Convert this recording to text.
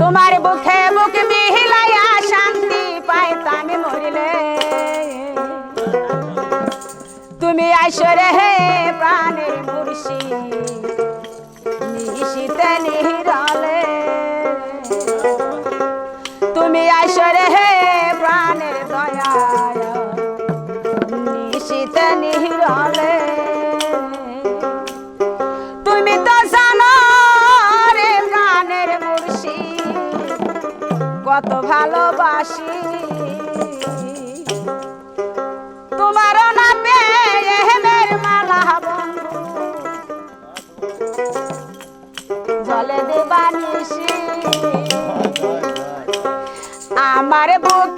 তোমার বুকে বুক মিহিলাইয়া শান্তি পাইতাম মরিলে। তুমি আইসরে হে প্রাণের মুর্শি নিশিতে নিহিরালে কত ভালোবাসি। তোমারও না পেয়ে হেমের মালা বন্ধু। জলে দেবানিসি আমার বুক